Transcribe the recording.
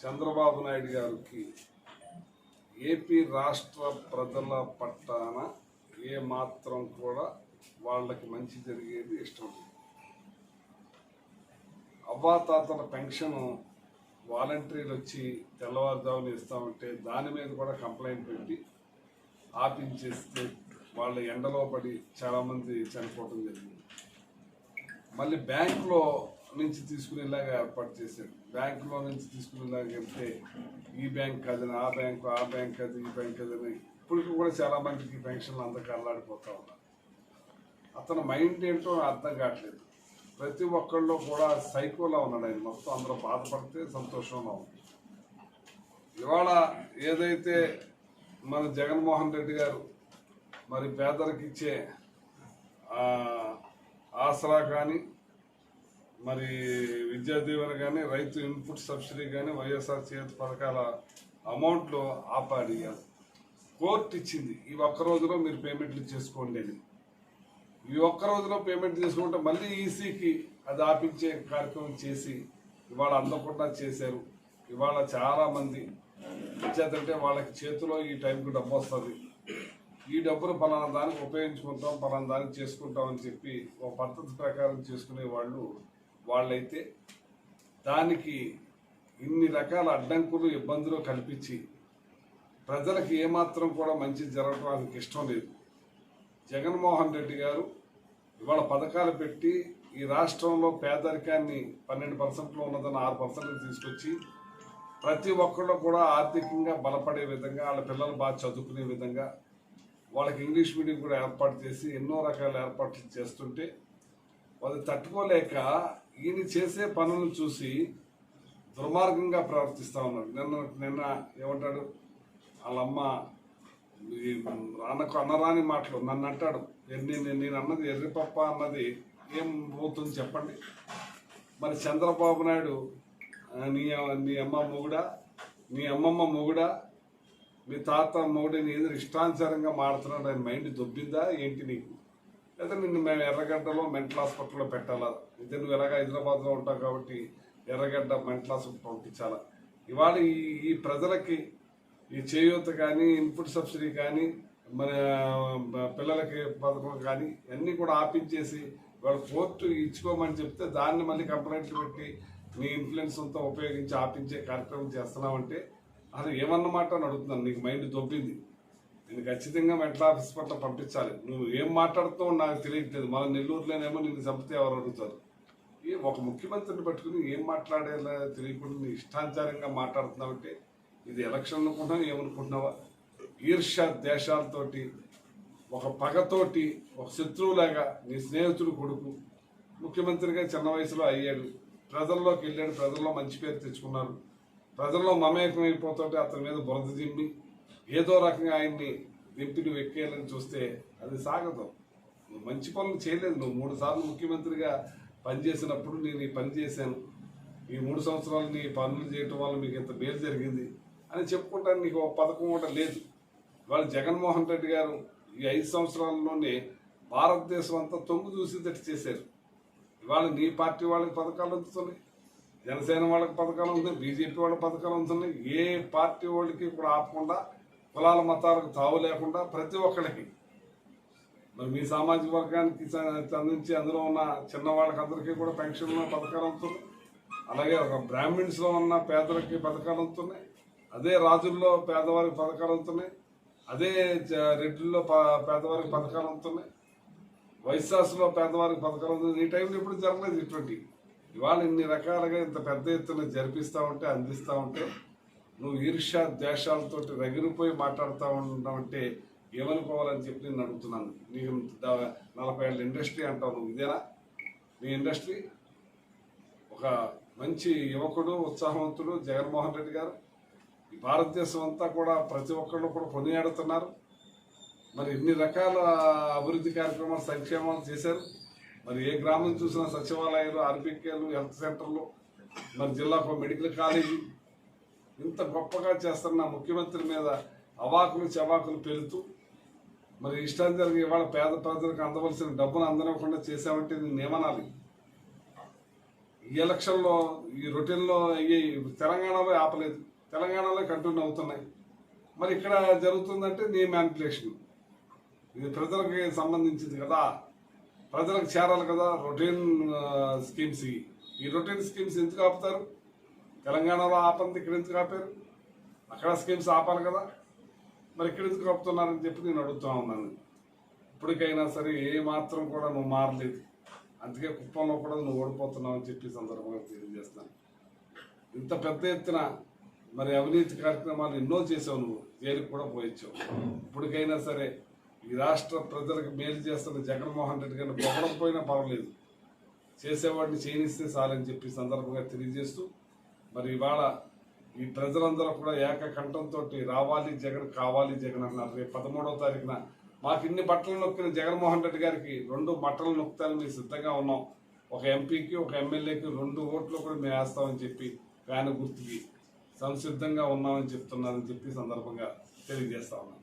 చంద్రబాబు నాయుడు గారికి ఏపీ రాష్ట్ర ప్రజల పట్టాన ఏ మాత్రం కూడా వాళ్ళకి మంచి జరిగేది ఇష్టం అవ్వాతాతల పెన్షన్ వాలంటీర్లు వచ్చి తెల్లవారుజామున ఇస్తామంటే దాని మీద కూడా కంప్లైంట్ పెట్టి ఆపించేస్తే వాళ్ళ ఎండలో పడి చాలామంది చనిపోవడం జరిగింది. మళ్ళీ బ్యాంకులో నుంచి తీసుకునేలాగా ఏర్పాటు చేశారు. బ్యాంకులో నుంచి తీసుకునేలాగా వెళ్తే ఈ బ్యాంక్ కాదని ఆ బ్యాంకు ఆ బ్యాంక్ అది ఈ బ్యాంక్ అదని ఇప్పటికి కూడా చాలా మందికి పెన్షన్లు అందక అల్లాడిపోతా ఉన్నారు. అతని మైండ్ ఏంటో అర్థం కావట్లేదు. ప్రతి ఒక్కళ్ళు కూడా సైకోలా ఉన్నాడు ఆయన. మొత్తం అందరూ బాధపడితే సంతోషంగా ఉంది ఇవాళ ఏదైతే మన జగన్మోహన్ రెడ్డి గారు మరి పేదలకు ఇచ్చే ఆసరా కానీ మరి విద్యా దీవెన కానీ రైతు ఇన్పుట్ సబ్సిడీ కానీ వైఎస్ఆర్ చేతి పథకాల అమౌంట్లో ఆపాడియారు కోర్టు ఇచ్చింది ఈ ఒక్క రోజులో మీరు పేమెంట్లు చేసుకోండి అని. ఈ ఒక్క రోజులో పేమెంట్ చేసుకుంటే మళ్ళీ ఈసీకి అది ఆపించే కార్యక్రమం చేసి ఇవాళ అందకుండా చేశారు. ఇవాళ చాలామంది ఇచ్చేదంటే వాళ్ళకి చేతిలో ఈ టైంకి డబ్బు వస్తుంది. ఈ డబ్బును పలానా దానికి ఉపయోగించుకుంటాం పలానా దానికి చేసుకుంటాం అని చెప్పి ఒక పద్ధతి ప్రకారం చేసుకునే వాళ్ళు వాళ్ళైతే దానికి ఇన్ని రకాల అడ్డంకులు ఇబ్బందులు కల్పించి ప్రజలకు ఏమాత్రం కూడా మంచి జరగడం ఆయనకి ఇష్టం లేదు. జగన్మోహన్ రెడ్డి గారు ఇవాళ పథకాలు పెట్టి ఈ రాష్ట్రంలో పేదరికాన్ని పన్నెండు పర్సెంట్లో ఉన్నదని ఆరు పర్సెంట్ తీసుకొచ్చి ప్రతి ఒక్కళ్ళు కూడా ఆర్థికంగా బలపడే విధంగా వాళ్ళ పిల్లలు బాగా చదువుకునే విధంగా వాళ్ళకి ఇంగ్లీష్ మీడియం కూడా ఏర్పాటు చేసి ఎన్నో రకాల ఏర్పాట్లు చేస్తుంటే వాళ్ళు తట్టుకోలేక ఈయన చేసే పనులు చూసి దుర్మార్గంగా ప్రవర్తిస్తా ఉన్నాడు నిన్న నిన్న ఏమంటాడు? వాళ్ళమ్మ ఈ అన్నకు అన్నరాని మాటలు నన్ను అంటాడు. నేను నేను అన్నది ఎర్రిపప్ప అన్నది ఏం పోతుంది చెప్పండి. మరి చంద్రబాబు నాయుడు నీ నీ అమ్మ మొగుడా? నీ అమ్మమ్మ మొగుడా? మీ తాత మొగుడు నీ ఎదురు ఇష్టానుసారంగా మాడుతున్నాడు ఆయన మైండ్ దొబ్బిందా? ఏంటి నీకు? లేదా నిన్ను మేము ఎర్రగడ్డలో మెంటల్ హాస్పిటల్లో పెట్టాలా? అయితే నువ్వు ఎలాగ హైదరాబాద్లో ఉంటావు కాబట్టి ఎర్రగడ్డ మెంటల్ హాస్పిటల్ పంపించాలా? ఇవాళ ఈ ఈ ప్రజలకి ఈ చేయూత కానీ ఇన్పుట్ సబ్సిడీ కానీ మన పిల్లలకి పథకం కానీ అన్నీ కూడా ఆపించేసి వాళ్ళు కోర్టు ఇచ్చుకోమని చెప్తే దాన్ని మళ్ళీ కంప్లైంట్లు పెట్టి మీ ఇన్ఫ్లుయెన్స్ అంతా ఉపయోగించి ఆపించే కార్యక్రమం చేస్తున్నామంటే అసలు ఏమన్నమాట అని అడుగుతున్నాను. నీకు మైండ్ దొబ్బింది. నేను ఖచ్చితంగా మెంటల్ ఆఫీస్ పట్ల పంపించాలి. నువ్వు ఏం మాట్లాడుతావు నాకు తెలియట్లేదు. మన నెల్లూరులోనేమో నిన్ను చంపితే ఎవరు అడుగుతారు? ఈ ఒక ముఖ్యమంత్రిని పట్టుకుని ఏం మాట్లాడేలా తెలియకుండా నీ ఇష్టానుసారంగా మాట్లాడుతున్నావంటే ఇది ఎలక్షన్ అనుకుంటున్నావు ఏమనుకుంటున్నావా? ఈర్ష్య దేశాలతోటి ఒక పగతోటి ఒక శత్రువులాగా నీ స్నేహితుడు కొడుకు ముఖ్యమంత్రిగా చిన్న వయసులో అయ్యాడు. ప్రజల్లోకి వెళ్ళాడు. ప్రజల్లో మంచి పేరు తెచ్చుకున్నారు. ప్రజల్లో మమేకం అయిపోతుంటే అతని మీద బురద దిమ్మి ఏదో రకంగా ఆయన్ని దింపి నువ్వు ఎక్కేయాలని చూస్తే అది సాగదు. నువ్వు మంచి పనులు చేయలేదు. నువ్వు మూడు సార్లు ముఖ్యమంత్రిగా పనిచేసినప్పుడు నేను ఈ పని చేశాను. ఈ మూడు సంవత్సరాలు నీ పనులు చేయటం వల్ల మీకు ఇంత మేలు జరిగింది అని చెప్పుకుంటాను నీకు ఒక పథకం కూడా లేదు. ఇవాళ జగన్మోహన్ రెడ్డి గారు ఈ ఐదు సంవత్సరాల్లోనే భారతదేశం అంతా తొంగు చూసేటట్టు చేశారు. ఇవాళ నీ పార్టీ వాళ్ళకి పథకాలు అందుతున్నాయి. జనసేన వాళ్ళకి పథకాలు ఉంది బీజేపీ వాళ్ళకి పథకాలు అందుతున్నాయి. ఏ పార్టీ వాళ్ళకి కూడా ఆపకుండా కులాల మతాలకు తావు లేకుండా ప్రతి ఒక్కరికి మరి మీ సామాజిక వర్గానికి సంబంధించి అందులో ఉన్న చిన్నవాళ్ళకి అందరికీ కూడా పెన్షన్లు పథకాలు అవుతున్నాయి అలాగే ఒక బ్రాహ్మిన్స్లో ఉన్న పేదలకి పథకాలు అవుతున్నాయి అదే రాజుల్లో పేదవారికి పథకాలు అవుతున్నాయి అదే జ- రెడ్డిల్లో పేదవారికి పథకాలు అవుతున్నాయి వైశాస్లో పేదవారికి పథకాలు అవుతున్నాయి ఈ టైంలో ఇప్పుడు జరగలేదు ఇటువంటి ఇవాళ ఇన్ని రకాలుగా ఇంత పెద్ద ఎత్తున జరిపిస్తూ ఉంటే అందిస్తూ ఉంటే నువ్వు ఈర్ష్య ద్వేషాలతో రగిలిపోయి మాట్లాడుతూ ఉన్నావంటే ఏమనుకోవాలని చెప్పి నేను అడుగుతున్నాను. నీకు నలభై ఏళ్ళ ఇండస్ట్రీ అంటావు నువ్వు ఇదేనా? నీ ఇండస్ట్రీ? ఒక మంచి యువకుడు ఉత్సాహవంతుడు జగన్మోహన్ రెడ్డి గారు. ఈ భారతదేశం అంతా కూడా ప్రతి ఒక్కళ్ళు కూడా కొనియాడుతున్నారు. మరి ఇన్ని రకాల అభివృద్ధి కార్యక్రమాలు సంక్షేమాలు చేశారు. మరి ఏ గ్రామం చూసినా సచివాలయాలు ఆర్బీకేలు హెల్త్ సెంటర్లు మరి జిల్లాకు మెడికల్ కాలేజీ ఇంత గొప్పగా చేస్తున్న ముఖ్యమంత్రి మీద అవాకులు చవాకులు పెడుతూ మరి ఇష్టం జరిగే ఇవాళ పేద ప్రజలకు అందవలసిన డబ్బును అందనివ్వకుండా చేశామంటే నేను ఏమనాలి? ఈ ఎలక్షన్లో ఈ రొటీన్లో అయ్యి తెలంగాణలో ఆపలేదు. తెలంగాణలో కంటిన్యూ అవుతున్నాయి. మరి ఇక్కడ జరుగుతుందంటే నీ మ్యానిపులేషన్ ఇది ప్రజలకి సంబంధించింది కదా. ప్రజలకు చేరాలి కదా రొటీన్ స్కీమ్స్ ఈ రొటీన్ స్కీమ్స్ ఎందుకు ఆపుతారు? తెలంగాణలో ఆపంది ఇక్కడ ఎందుకు ఆపారు? అక్కడ స్కీమ్స్ ఆపాలి కదా. మరి ఇక్కడ ఎందుకు ఆపుతున్నారని చెప్పి నేను అడుగుతా ఉన్నాను. ఇప్పటికైనా సరే ఏ మాత్రం కూడా నువ్వు మారలేదు. అందుకే కుప్పంలో కూడా నువ్వు ఓడిపోతున్నావు అని చెప్పి సందర్భంగా తెలియజేస్తాను ఇంత పెద్ద ఎత్తున మరి అవినీతి కార్యక్రమాలు ఎన్నో చేసావు నువ్వు. జైలుకు కూడా పోయించావు ఇప్పటికైనా సరే ఈ రాష్ట్ర ప్రజలకు మేలు చేస్తున్న జగన్మోహన్ రెడ్డి గారిని పొగడకపోయినా పర్వాలేదు. చేసేవాడిని చేయనిస్తే చాలని చెప్పి సందర్భంగా తెలియజేస్తూ మరి ఇవాళ ఈ ప్రజలందరూ కూడా ఏకకంఠంతో రావాలి జగన్ కావాలి జగన్ అన్నారు. రేపు పదమూడవ తారీఖున మాకు ఇన్ని బట్టలు నొక్కిన జగన్మోహన్ రెడ్డి గారికి రెండు బట్టలు నొక్కుతానికి మేము సిద్ధంగా ఉన్నాం. ఒక ఎంపీకి ఒక ఎమ్మెల్యేకి రెండు ఓట్లు కూడా మేము వేస్తామని చెప్పి ఫ్యాన్ గుర్తుకి సంసిద్ధంగా ఉన్నామని చెప్తున్నారని చెప్పి సందర్భంగా తెలియజేస్తా ఉన్నాం.